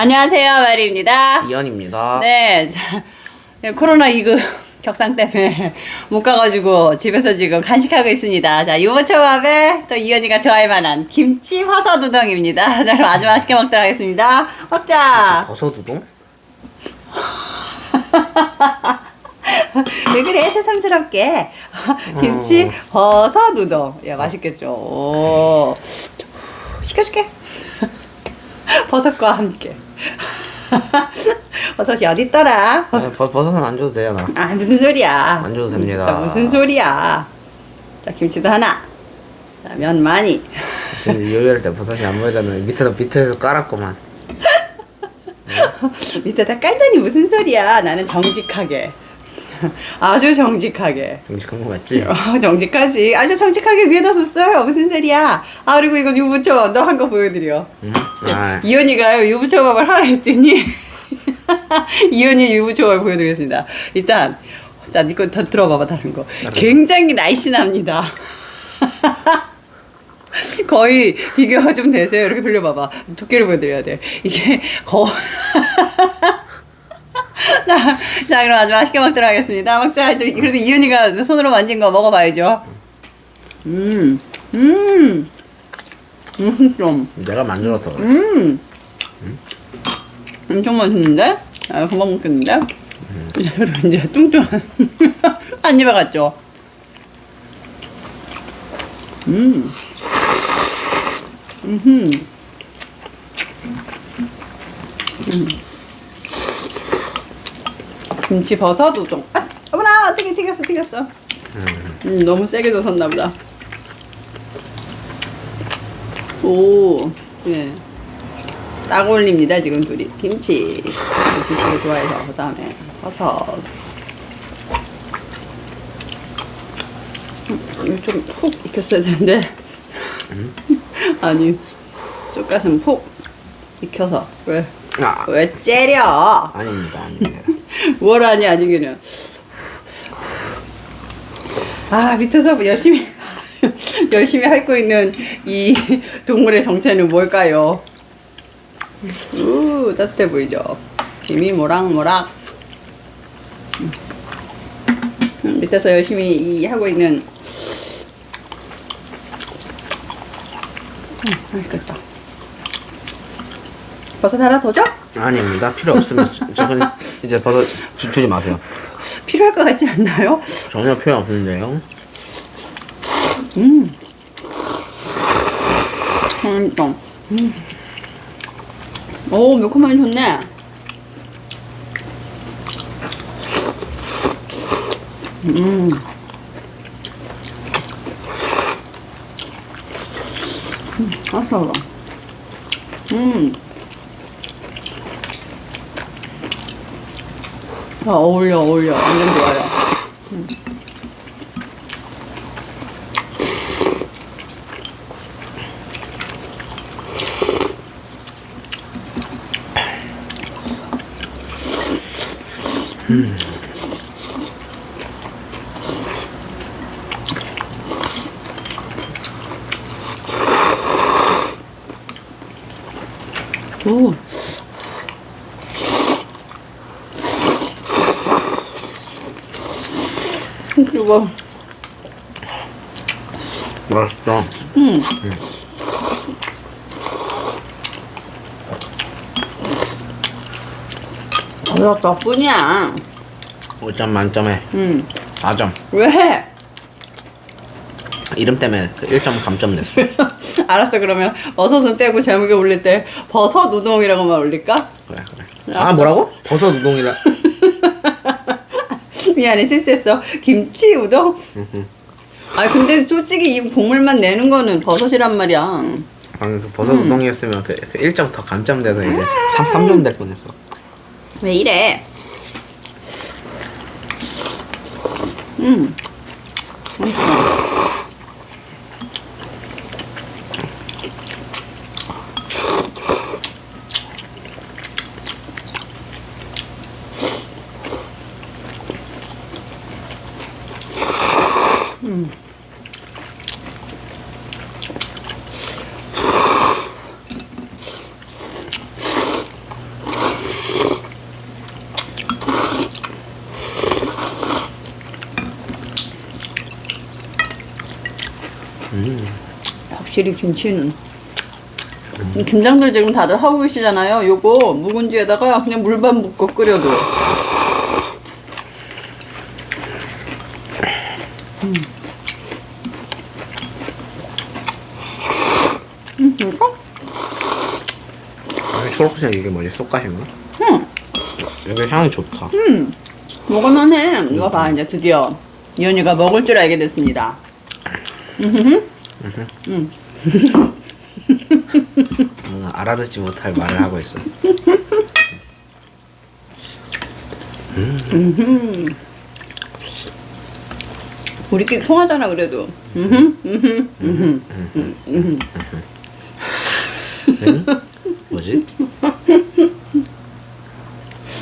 안녕하세요, 마리입니다. 이현입니다. 네, 자, 네, 코로나 이그 격상 때문에 못 가가지고 집에서 지금 간식하고 있습니다. 자, 유부초밥에 또 이현이가 좋아할 만한 김치 화서 우동입니다. 자, 그럼 아주 맛있게 먹도록 하겠습니다. 먹자. 버섯 우동? 왜 그래 새삼스럽게 김치 버섯 우동. 야 맛있겠죠. 오. 시켜줄게. 버섯과 함께. 버섯이 어디 있더라? 아, 버, 버섯은 안 줘도 돼요, 나. 아 무슨 소리야? 안 줘도 됩니다. 자, 무슨 소리야? 자 김치도 하나. 자, 면 많이. 지금 요리할 때 버섯이 안 보이잖아요. 밑에서 밑에서 깔았구만. 밑에다 깔더니 무슨 소리야? 나는 정직하게. 아주 정직하게. 정직한 거 맞지? 어, 정직하지. 아주 정직하게 위에다 뒀어요. 무슨 소리야? 아 그리고 이거 유부초 너한 거 보여드려. 응? 아, 이현이가요 유부초밥을 하라 했더니 이현이 유부초밥을 보여드리겠습니다. 일단 자 이거 더 들어봐봐 다른 거. 굉장히 날씬합니다. 거의 비교가 좀 되세요. 이렇게 돌려봐봐. 두께를 보여드려야 돼. 이게 거. 자, 자 그럼 아주 맛있게 먹도록 하겠습니다. 먹자. 좀 그래도 이현이가 손으로 만진 거 먹어봐야죠. 음, 음, 음, 좀. 내가 만들어서 그래. 음. 엄청 맛있는데? 아, 금방 먹겠는데? 그럼 이제 뚱뚱한 한 입에 갔죠? 음. 음흠. 음. 김치 버섯 우동. 아, 어머나, 튀기 튀겼어, 튀겼어. 음, 너무 세게 젖었나 보다. 오, 네. 딱 어울립니다, 지금 둘이. 김치. 김치를 좋아해서. 그 다음에 버섯. 음, 좀푹 익혔어야 되는데. 아니, 쑥갓은 푹 익혀서. 왜? 아, 왜 째려? 아닙니다, 아닙니다. 뭘 하니, 아니기는. 아, 밑에서 열심히, 열심히 핥고 있는 이 동물의 정체는 뭘까요? 우, 따뜻해 보이죠? 김이 모락모락. 음, 밑에서 열심히 이 하고 있는. 음, 맛있겠다. 버섯 하나 더 줘? 아닙니다. 필요 저- 저건 이제 버섯 주, 주지 마세요. 필요할 것 같지 않나요? 전혀 필요 없는데요. 음. 음, 또. 음. 오, 매콤하니 좋네. 음. 음, 아까워. 음. 아, 어울려, 어울려. 완전 좋아요. 오. 그리고 맛있어. 음. 버섯 덕분이야. 5점 만점에 음. 4점. 왜? 이름 때문에 그 1점 감점 냈어. 알았어 그러면 버섯은 빼고 제목에 올릴 때 버섯 우동이라고만 올릴까? 그래, 그래. 아, 뭐라고? 버섯 우동이라. 미안해 실수했어. 김치 우동? 아 근데 솔직히 이 국물만 내는 거는 버섯이란 말이야. 방금 그 버섯 우동이었으면 그, 그 1점 더 감점돼서 이제 3, 3점 될 뻔했어. 왜 이래? 음. 맛있어. 확실히 김치는. 이 김장들 지금 다들 하고 계시잖아요. 요거 묵은지에다가 그냥 물만 붓고 끓여도. 음, 이거? 아, 초록색 이게 뭐지? 쑥갓인가? 응. 여기 향이 좋다. 음, 먹을만해. 이거 봐, 이제 드디어 이현이가 먹을 줄 알게 됐습니다. 음. 뭔가 알아듣지 못할 말을 하고 있어. 우리끼리 통하잖아, 그래도. 응? 뭐지?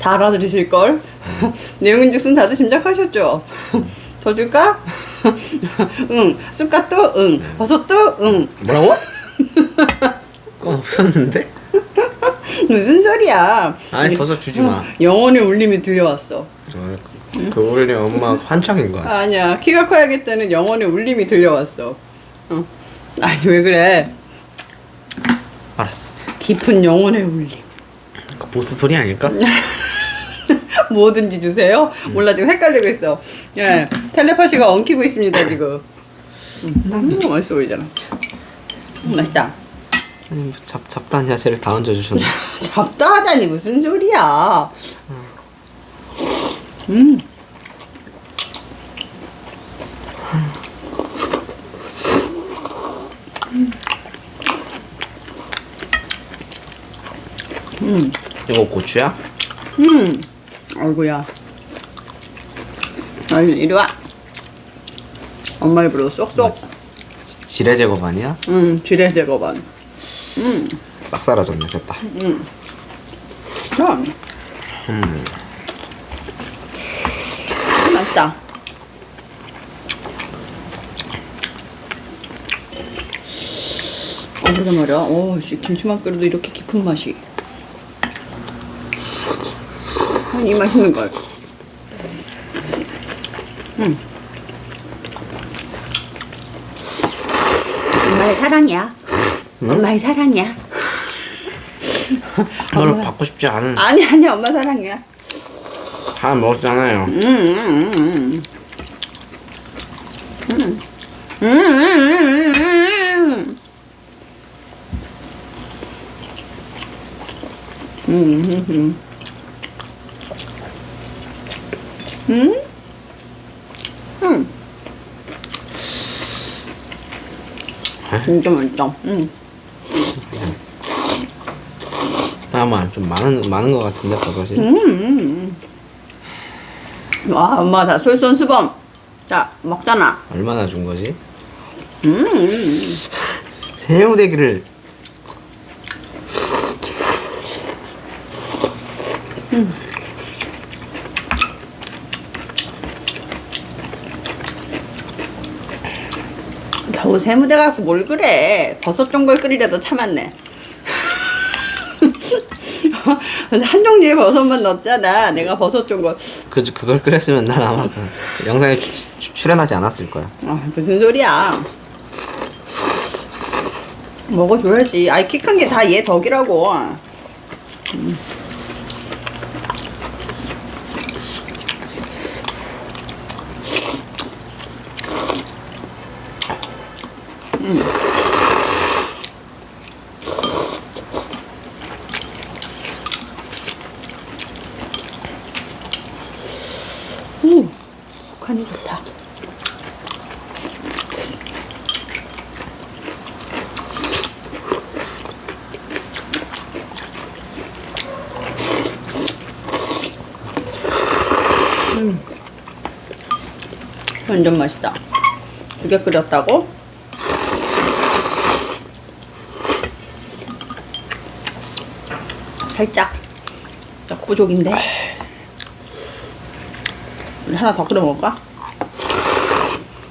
다 알아들으실 걸? 내용인즉슨 다들 짐작하셨죠? 더 줄까? 응. 쑥갓도 응. 버섯도 응. 뭐라고? 그건 없었는데? 무슨 소리야? 아니 버섯 주지 마. 영혼의 울림이 들려왔어. 저, 그 울리 엄마 환청인 거야. 아니야. 키가 커야겠다는 영혼의 울림이 들려왔어. 응. 아니, 왜 그래? 알았어. 깊은 영혼의 울림. 그 보스 소리 아닐까? 뭐든지 주세요? 몰라, 지금 헷갈리고 있어. 예. 텔레파시가 엉키고 있습니다, 지금. 음, 맛있어 보이잖아. 음, 맛있다. 아니, 뭐잡 잡다한 야채를 다 얹어주셨네. 잡다 하다니 무슨 소리야? 음. 음. 이거 고추야? 음. 아이고야. 아유, 이리 와. 엄마 입으로 쏙쏙. 지뢰 제거반이야 음, 지뢰 제거반. 음. 싹 사라졌네. 됐다. 그럼. 맛있다. 어, 그러게 말이야. 오, 씨, 김치만 끓여도 이렇게 깊은 맛이. 아니, 이 맛있는 걸. 음. 엄마의 사랑이야. 엄마의 사랑이야. 널 받고 싶지 않은 아니, 아니, 엄마 사랑이야. 하나 먹었잖아요. 음, 음, 음. 음. 음, 음, 음, 음. 음, 음, 음. 음? 음. 진짜 맛있다. 음. 잠깐만 좀 많은 많은 것 같은데 버섯이. 음. 와, 엄마 다 솔선수범. 자, 먹잖아. 얼마나 준 거지? 음. 새우대기를 겨 우 세무대 갖고 뭘 그래. 버섯 종걸 끓이려도 참았네. 한 종류의 버섯만 넣었잖아. 내가 버섯 종걸. 그 그걸 끓였으면 난 아마 그 영상에 주- 주- 출연하지 않았을 거야. 아, 무슨 소리야. 먹어줘야지. 아이, 키 큰 게 다 얘 덕이라고. 음. 음. 오, 간이 좋다. 완전 맛있다. 두 개 끓였다고? 살짝 역부족인데. 우리 하나 더 끓여 먹을까?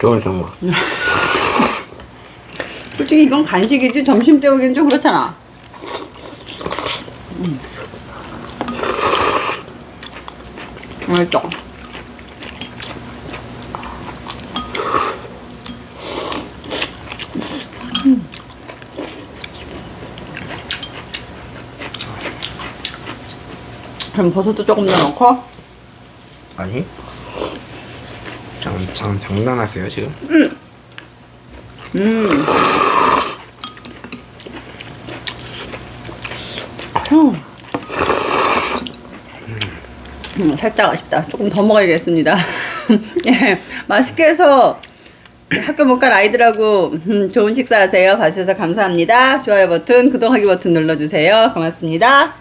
좋은 정보. 솔직히 이건 간식이지 점심 때 오긴 좀 그렇잖아. 음. 맛있다. 그럼 버섯도 조금 더 넣고. 아니 장, 장, 장난하세요 지금? 음. 음. 음, 살짝 아쉽다. 조금 더 먹어야겠습니다. 예, 맛있게 해서 학교 못 간 아이들하고 음, 좋은 식사하세요. 봐주셔서 감사합니다. 좋아요 버튼, 구독하기 버튼 눌러주세요. 고맙습니다.